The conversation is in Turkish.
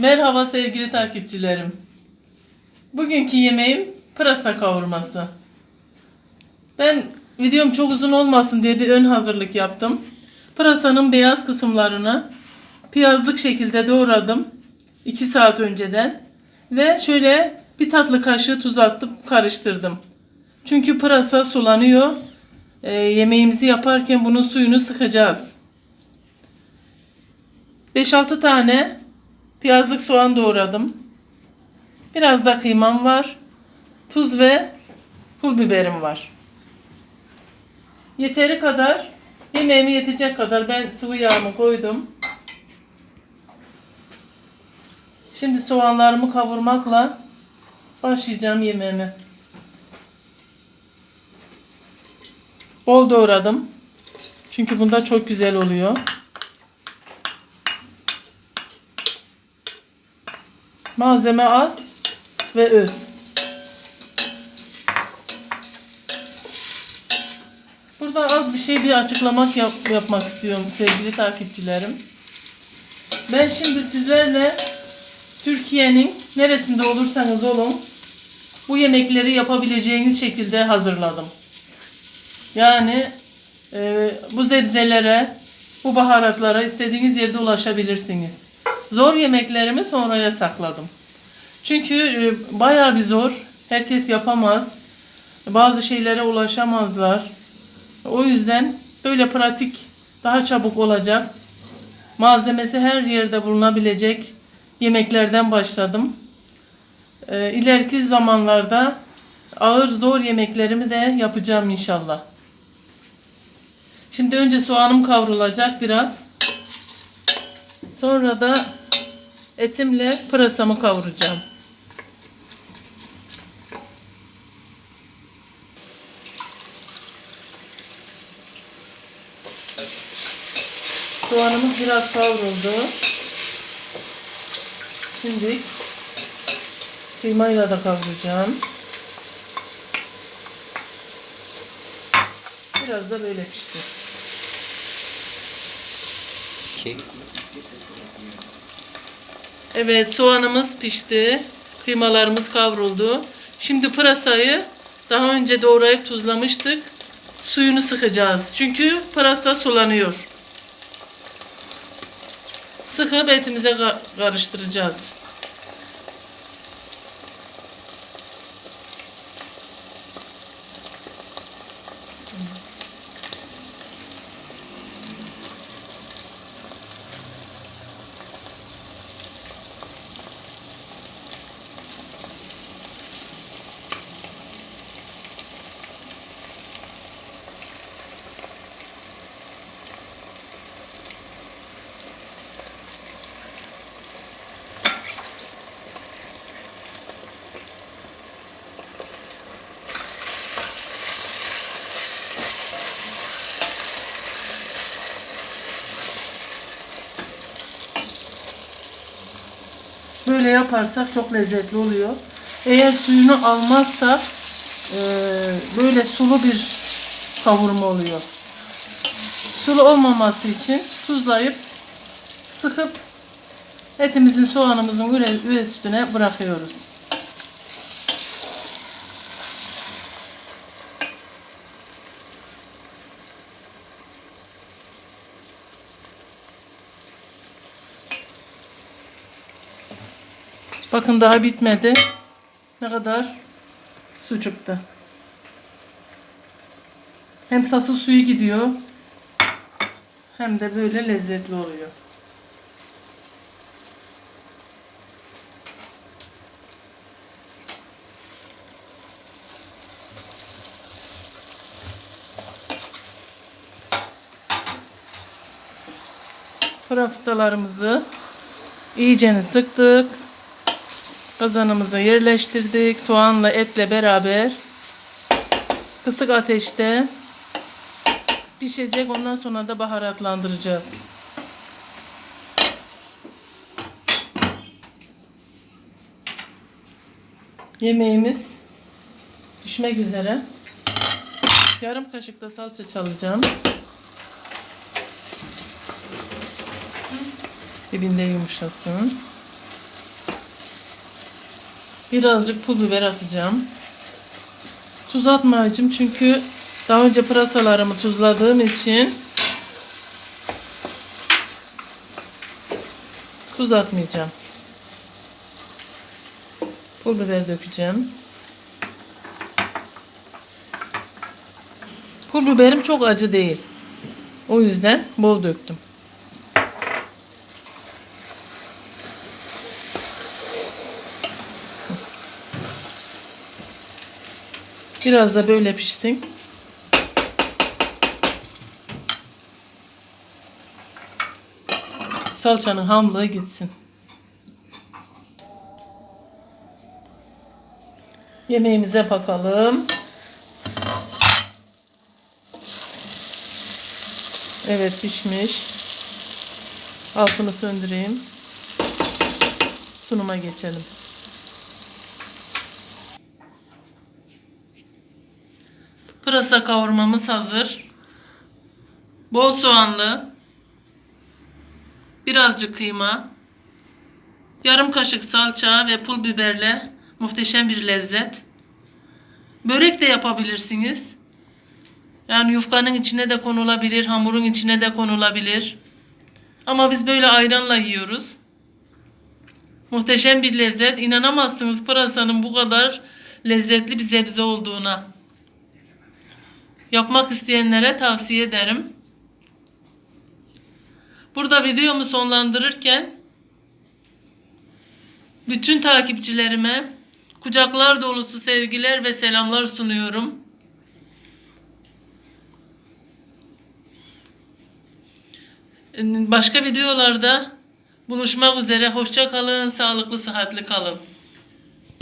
Merhaba sevgili takipçilerim. Bugünkü yemeğim pırasa kavurması. Ben videom çok uzun olmasın diye bir ön hazırlık yaptım. Pırasanın beyaz kısımlarını piyazlık şekilde doğradım. 2 saat önceden. Ve şöyle bir tatlı kaşığı tuz atıp karıştırdım. Çünkü pırasa sulanıyor. Ee, yemeğimizi yaparken bunun suyunu sıkacağız. 5-6 tane piyazlık soğan doğradım. Biraz da kıymam var. Tuz ve pul biberim var. Yeteri kadar, yemeğime yetecek kadar ben sıvı yağımı koydum. Şimdi soğanlarımı kavurmakla başlayacağım yemeğime. Bol doğradım. Çünkü bunda çok güzel oluyor. Malzeme az ve öz. Burada az bir şey bir açıklamak yap- yapmak istiyorum sevgili takipçilerim. Ben şimdi sizlerle Türkiye'nin neresinde olursanız olun bu yemekleri yapabileceğiniz şekilde hazırladım. Yani e, bu sebzelere, bu baharatlara istediğiniz yerde ulaşabilirsiniz. Zor yemeklerimi sonraya sakladım. Çünkü e, bayağı bir zor. Herkes yapamaz. Bazı şeylere ulaşamazlar. O yüzden böyle pratik, daha çabuk olacak, malzemesi her yerde bulunabilecek yemeklerden başladım. E, ileriki zamanlarda ağır zor yemeklerimi de yapacağım inşallah. Şimdi önce soğanım kavrulacak biraz. Sonra da etimle pırasamı kavuracağım. Soğanımız biraz kavruldu. Şimdi kıymayla da kavuracağım. Biraz da böyle pişti. Evet soğanımız pişti. Kıymalarımız kavruldu. Şimdi pırasayı daha önce doğrayıp tuzlamıştık. Suyunu sıkacağız. Çünkü pırasa sulanıyor. Sıkıp etimize ka- karıştıracağız. Böyle yaparsak çok lezzetli oluyor. Eğer suyunu almazsak eee, böyle sulu bir kavurma oluyor. Sulu olmaması için tuzlayıp sıkıp etimizin soğanımızın üre, üre üstüne bırakıyoruz. Bakın daha bitmedi. Ne kadar su çıktı. Hem sası suyu gidiyor. Hem de böyle lezzetli oluyor. Pırasalarımızı iyicene sıktık. Kazanımıza yerleştirdik. Soğanla etle beraber kısık ateşte pişecek. Ondan sonra da baharatlandıracağız. Yemeğimiz pişmek üzere. Yarım kaşık da salça çalacağım. Dibinde yumuşasın. Birazcık pul biber atacağım. Tuz atmayacağım çünkü daha önce pırasalarımı tuzladığım için tuz atmayacağım. Pul biber dökeceğim. Pul biberim çok acı değil. O yüzden bol döktüm. Biraz da böyle pişsin. Salçanın hamlığı gitsin. Yemeğimize bakalım. Evet pişmiş. Altını söndüreyim. Sunuma geçelim. Pırasa kavurmamız hazır. Bol soğanlı. Birazcık kıyma. Yarım kaşık salça ve pul biberle muhteşem bir lezzet. Börek de yapabilirsiniz. Yani yufkanın içine de konulabilir, hamurun içine de konulabilir. Ama biz böyle ayranla yiyoruz. Muhteşem bir lezzet. İnanamazsınız pırasanın bu kadar lezzetli bir sebze olduğuna. Yapmak isteyenlere tavsiye ederim. Burada videomu sonlandırırken bütün takipçilerime kucaklar dolusu sevgiler ve selamlar sunuyorum. Başka videolarda buluşmak üzere. Hoşça kalın, sağlıklı, sıhhatli kalın.